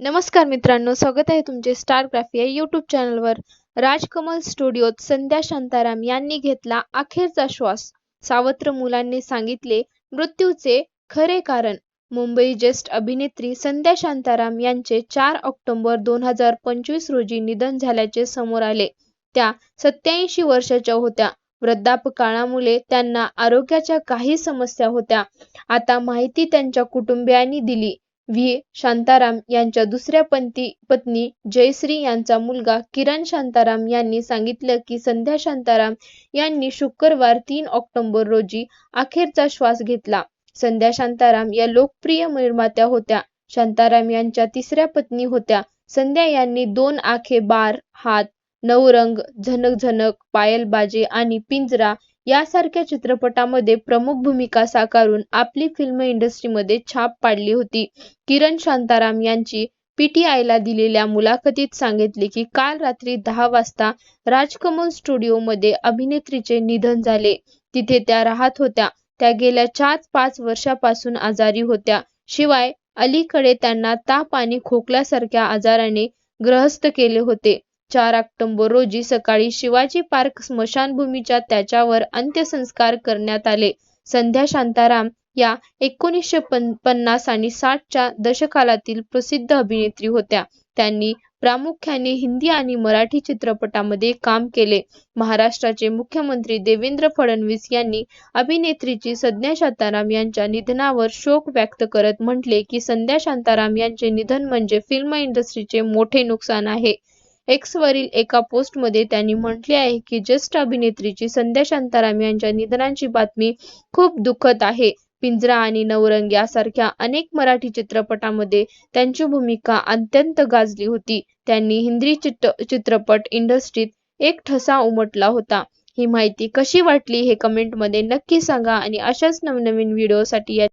नमस्कार मित्रांनो स्वागत आहे तुमचे स्टार ग्राफी या यूट्यूब चॅनलवर राजकमल स्टुडिओत संध्या शांताराम यांनी घेतला अखेरचा श्वास. सावत्र मुलांनी सांगितले मृत्यूचे खरे कारण. मुंबई ज्येष्ठ अभिनेत्री संध्या शांताराम यांचे चार ऑक्टोबर दोन हजार पंचवीस रोजी निधन झाल्याचे समोर आले. त्या सत्याऐंशी वर्षाच्या होत्या. वृद्धापकाळामुळे त्यांना आरोग्याच्या काही समस्या होत्या. आता माहिती त्यांच्या कुटुंबियांनी दिली. व्ही. शांताराम यांच्या दुसऱ्या पंती पत्नी जयश्री यांचा मुलगा किरण शांताराम यांनी सांगितलं की संध्या शांताराम यांनी शुक्रवार तीन ऑक्टोबर रोजी अखेरचा श्वास घेतला. संध्या शांताराम या लोकप्रिय निर्मात्या होत्या. शांताराम यांच्या तिसऱ्या पत्नी होत्या. संध्या यांनी दोन आखे बार हात नवरंग झनक झनक पायल बाजे आणि पिंजरा यासारख्या चित्रपटामध्ये प्रमुख भूमिका साकारून आपली फिल्म इंडस्ट्रीमध्ये छाप पाडली होती. किरण शांताराम यांची पीटीआयला दिलेल्या मुलाखतीत सांगितले की काल रात्री दहा वाजता राजकमल स्टुडिओमध्ये अभिनेत्रीचे निधन झाले. तिथे त्या राहत होत्या. त्या गेल्या चार पाच वर्षापासून आजारी होत्या. शिवाय अलीकडे त्यांना ताप आणि खोकल्यासारख्या आजाराने ग्रहस्थ केले होते. चार ऑक्टोबर रोजी सकाळी शिवाजी पार्क स्मशानभूमीच्या त्याच्यावर अंत्यसंस्कार करण्यात आले. संध्या शांताराम या एकोणीसशे पन्नास आणि साठच्या दशकालातील प्रसिद्ध अभिनेत्री होत्या. त्यांनी प्रामुख्याने हिंदी आणि मराठी चित्रपटामध्ये काम केले. महाराष्ट्राचे मुख्यमंत्री देवेंद्र फडणवीस यांनी अभिनेत्रीची संध्या शांताराम यांच्या निधनावर शोक व्यक्त करत म्हटले की संध्या शांताराम यांचे निधन म्हणजे फिल्म इंडस्ट्रीचे मोठे नुकसान आहे. एक्स वरील एका पोस्टमध्ये त्यांनी म्हटले आहे की ज्येष्ठ अभिनेत्रीची संध्या शांताराम यांच्या निधनाची बातमी खूप दुःखद आहे. पिंजरा आणि नवरंग यासारख्या अनेक मराठी चित्रपटामध्ये त्यांची भूमिका अत्यंत गाजली होती. त्यांनी हिंदी चित्रपट इंडस्ट्रीत एक ठसा उमटला होता. ही माहिती कशी वाटली हे कमेंटमध्ये नक्की सांगा आणि अशाच नवनवीन व्हिडिओसाठी या